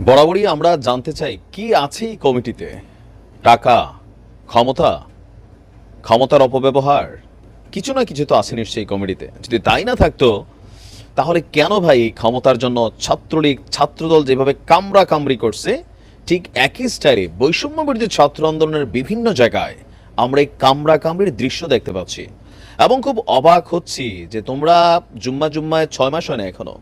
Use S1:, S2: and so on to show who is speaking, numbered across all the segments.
S1: বরাবরই আমরা জানতে চাই, কি আছে এই কমিটিতে? টাকা, ক্ষমতা, ক্ষমতার অপব্যবহার? কিছু না কিছু তো আছে নিশ্চয়ই কমিটিতে। যদি তাই না থাকতো, তাহলে কেন ভাই ক্ষমতার জন্য ছাত্রলীগ, ছাত্রদল যেভাবে কামরা কামড়ি করছে, ঠিক একই স্টাইলে বৈষম্য বিরোধী ছাত্র আন্দোলনের বিভিন্ন জায়গায় আমরা এই কামরা কামড়ির দৃশ্য দেখতে পাচ্ছি। এবং খুব অবাক হচ্ছি যে তোমরা জুম্মা জুম্মায় ছয় মাস হয় না এখনও।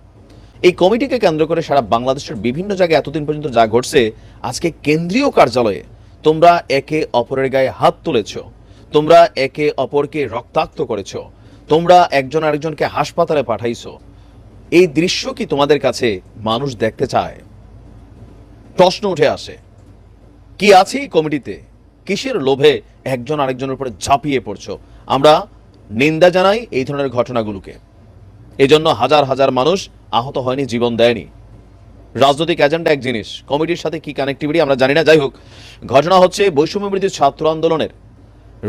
S1: এই কমিটিকে কেন্দ্র করে সারা বাংলাদেশের বিভিন্ন জায়গায় এতদিন পর্যন্ত যা ঘটছে, আজকে কেন্দ্রীয় কার্যালয়ে তোমরা একে অপরের গায়ে হাত তুলেছ, তোমরা একে অপরকে রক্তাক্ত করেছ, তোমরা একজন আরেকজনকে হাসপাতালে পাঠাইছো। এই দৃশ্য কি তোমাদের কাছে মানুষ দেখতে চায়? প্রশ্ন উঠে আসে, কি আছে এই কমিটিতে? কিসের লোভে একজন আরেকজনের উপরে ঝাঁপিয়ে পড়ছো? আমরা নিন্দা জানাই এই ধরনের ঘটনাগুলোকে। এজন্য হাজার হাজার মানুষ আহত হয়নি, জীবন দেয়নি। রাজনৈতিক এজেন্ডা এক জিনিস, কমিটির সাথে কি কানেক্টিভিটি আমরা জানি না। যাই হোক ঘটনা হচ্ছে বৈষম্যবৃদ্ধি ছাত্র আন্দোলনের।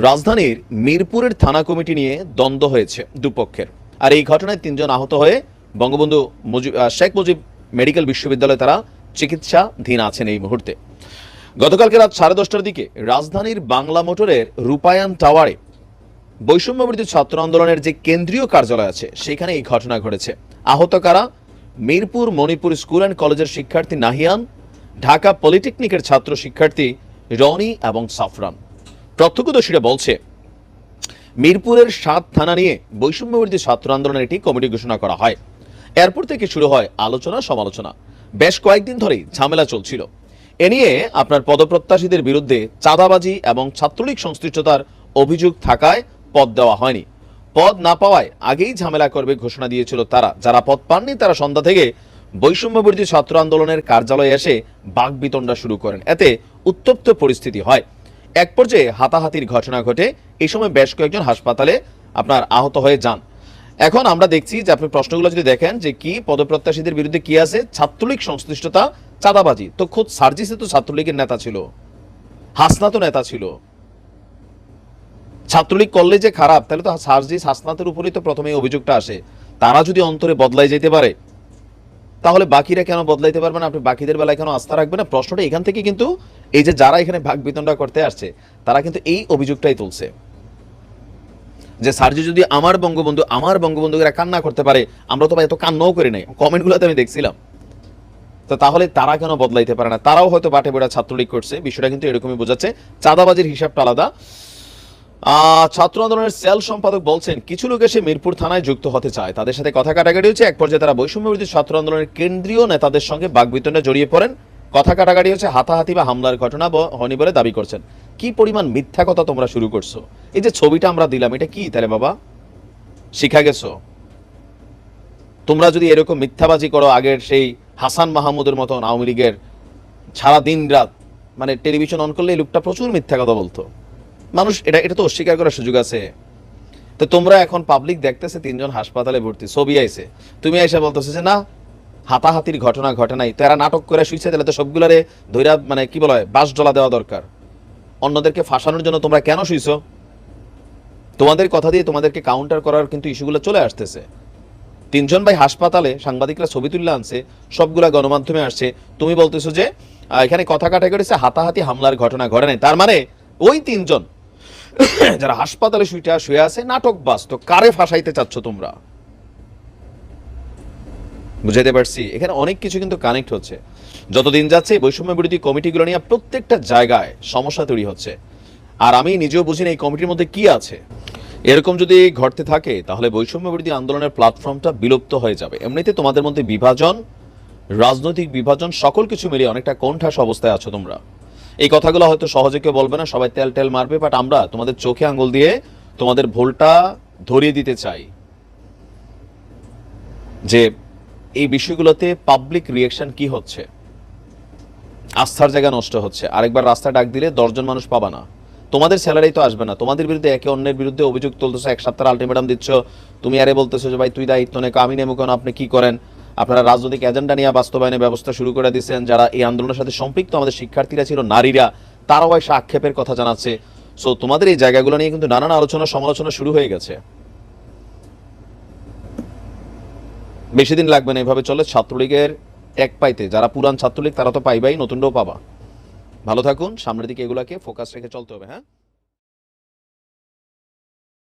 S1: রাজধানীর মিরপুরের থানা কমিটি নিয়ে দ্বন্দ্ব হয়েছে দুপক্ষের। আর এই ঘটনায় তিনজন আহত হয়ে বঙ্গবন্ধু মুজিব শেখ মুজিব মেডিকেল বিশ্ববিদ্যালয়ে তারা চিকিৎসাধীন আছেন এই মুহূর্তে। গতকালকে রাত সাড়ে দশটার দিকে রাজধানীর বাংলা মোটরের রূপায়ণ টাওয়ারে বৈষম্যবৃদ্ধি ছাত্র আন্দোলনের যে কেন্দ্রীয় কার্যালয় আছে, সেখানে এই ঘটনা ঘটেছে। আহত কারা? মিরপুর মণিপুর স্কুল অ্যান্ড কলেজের শিক্ষার্থী নাহিয়ান, ঢাকা পলিটেকনিকের ছাত্র শিক্ষার্থী রনি এবং সাফরান। প্রত্যক্ষদর্শীরা বলছে, মিরপুরের সাত থানা নিয়ে বৈষম্যবর্তী ছাত্র আন্দোলনের একটি কমিটি ঘোষণা করা হয়। এরপর থেকে শুরু হয় আলোচনা সমালোচনা। বেশ কয়েকদিন ধরেই ঝামেলা চলছিল। এ নিয়ে আপনার পদপ্রত্যাশীদের বিরুদ্ধে চাঁদাবাজি এবং ছাত্রলীগ সংশ্লিষ্টতার অভিযোগ থাকায় পদ দেওয়া হয়নি। পদ না পাওয়ায় আগেই ঝামেলা করবে ঘোষণা দিয়েছিল তারা। যারা পদ পাননি, তারা সন্ধ্যা থেকে বৈষম্য বিরোধী ছাত্র আন্দোলনের কার্যালয়ে এসে বাগবিতণ্ডা শুরু করেন। এতে উত্তপ্ত পরিস্থিতি হয়। এক পর্যায়ে হাতাহাতির ঘটনা ঘটে। এই সময় বেশ কয়েকজন হাসপাতালে আপনার আহত হয়ে যান। এখন আমরা দেখছি যে আপনি প্রশ্নগুলো যদি দেখেন যে কি পদপ্রত্যাশীদের বিরুদ্ধে কি আছে, ছাত্রলীগ সংশ্লিষ্টতা চাঁদাবাজি। তো খোদ সার্জিসে তো ছাত্রলীগের নেতা ছিল। হাসনা তো নেতা ছিল। ছাত্রলীগ করলে যে খারাপ, তাহলে তো সার্জিস হাসনাতের উপরেই তো প্রথমে অভিযোগটা আসে। তারা যদি অন্তরে বদলাই যেতে পারে, তাহলে বাকিরা কেন বদলাইতে পারবে না? আপনি বাকিদের বেলায় কেন আস্থা রাখবেন না? প্রশ্নটা এখান থেকে কিন্তু এই যে যারা এখানে ভাগ বিতণ্ডা করতে আসছে, তারা কিন্তু এই অভিযোগটাই তুলছে। যে সার্জি যদি আমার বঙ্গবন্ধু, আমার বঙ্গবন্ধুরা কান্না করতে পারে, আমরা তো এত কান্নাও করি নাই। কমেন্টগুলোতে আমি দেখছিলাম। তো তাহলে তারা কেন বদলাইতে পারে না? তারাও হয়তো বাটে বেড়া ছাত্রলীগ করছে, বিষয়টা কিন্তু এরকমই বোঝাচ্ছে। চাঁদাবাজির হিসাবটা আলাদা। ছাত্র আন্দোলনের সেল সম্পাদক বলছেন, কিছু লোক এসে মিরপুর থানায় যুক্ত হতে চায়। তাদের সাথে কথা কাটাকাটি হচ্ছে। এক পর্যায়ে তারা বৈষম্য বিরোধী ছাত্র আন্দোলনের কেন্দ্রীয় নেতাদের সঙ্গে বাগবিতণ্ডে জড়িয়ে পড়েন। কথা কাটাকাটি হচ্ছে, হাতাহাতি বা হামলার ঘটনা হয়নি বলে দাবি করছেন। কি পরিমাণ মিথ্যা কথা তোমরা শুরু করছ? এই যে ছবিটা আমরা দিলাম, এটা কি তাহলে বাবা? শিখা গেছো? তোমরা যদি এরকম মিথ্যাবাজি করো, আগের সেই হাসান মাহমুদের মতন আওয়ামী লীগের সারা দিন রাত মানে টেলিভিশন অন করলে এই লোকটা প্রচুর মিথ্যা কথা বলতো। মানুষ, এটা এটা তো অস্বীকার করার সুযোগ আছে। তো তোমরা এখন পাবলিক দেখতেছে তিনজন হাসপাতালে ভর্তি, ছবি আইছে। তুমি এসে বলতেছে যে, না, হাতাহাতির ঘটনা ঘটে নাই। তো এরা নাটক করে শুইছে, তাহলে তো সবগুলারে ধৈরা মানে কি বলা হয় বাস ডলা দেওয়া দরকার। অন্যদেরকে ফাঁসানোর জন্য তোমরা কেন শুইছো? তোমাদের কথা দিয়ে তোমাদেরকে কাউন্টার করার কিন্তু ইস্যুগুলো চলে আসতেছে। তিনজন ভাই হাসপাতালে সাংবাদিকরা ছবি তুলে আনছে, সবগুলা গণমাধ্যমে আসছে। তুমি বলতেছো যে এখানে কথা কাটা করেছে হাতাহাতি হামলার ঘটনা ঘটে নাই। তার মানে ওই তিনজন যারা হাসপাতালে শুইটা, শুয়ে আছে, নাটক বাস। তো কারে ফাঁসাইতে চাচ্ছ তোমরা? বুঝাইতে পারছি? এখানে অনেক কিছু কিন্তু কানেক্ট হচ্ছে। যতদিন যাচ্ছে বৈষম্য বিরোধী কমিটিগুলো নিয়ে প্রত্যেকটা জায়গায় সমস্যা তৈরি হচ্ছে। আর আমি নিজেও বুঝি না এই কমিটির মধ্যে কি আছে। এরকম যদি ঘটতে থাকে, তাহলে বৈষম্য বিরোধী আন্দোলনের প্ল্যাটফর্মটা বিলুপ্ত হয়ে যাবে। এমনিতে তোমাদের মধ্যে বিভাজন, রাজনৈতিক বিভাজন, সকল কিছু মিলিয়ে অনেকটা কোণঠাস অবস্থায় আছো তোমরা। এই কথাগুলো হয়তো সহজে কেউ বলবে না, সবাই তেল টেল মারবে বাট আমরা তোমাদের চোখে আঙ্গুল দিয়ে তোমাদের ভুলটা ধরিয়ে দিতে চাই। যে এই বিষয়গুলোতে পাবলিক রিয়েকশন কি হচ্ছে? আস্থার জায়গা নষ্ট হচ্ছে। আরেকবার রাস্তা ডাক দিলে দশজন মানুষ পাবা না। তোমাদের স্যালারি তো আসবে না। তোমাদের বিরুদ্ধে একে অন্যের বিরুদ্ধে অভিযোগ তুলতেছো এক সপ্তাহ আলটিমেটাম দিচ্ছ। তুমি আরে বলতেছো যে, ভাই, তুই দায়িত্ব নেই আমি নেব কেন? আপনি কি করেন? আপনারা রাজনৈতিক এজেন্ডা নিয়ে বাস্তবায়নের ব্যবস্থা শুরু করে দিচ্ছেন যারা এই আন্দোলনের সাথে সম্পৃক্ত আমাদের শিক্ষার্থীরা ছিল, নারীরা, তারাও এসে আক্ষেপের কথা জানাচ্ছে। সো তোমাদের এই জায়গাগুলো নিয়ে কিন্তু নানান আলোচনা, সমালোচনা শুরু হয়ে গেছে। বেশি দিন লাগবে না, এভাবে চলে ছাত্রলীগের এক পাইতে। যারা পুরান ছাত্রলীগ, তারা তো পাইবাই নতুনটাও পাবা। ভালো থাকুন, সামনের দিকে এগুলাকে ফোকাস রেখে চলতে হবে হ্যাঁ?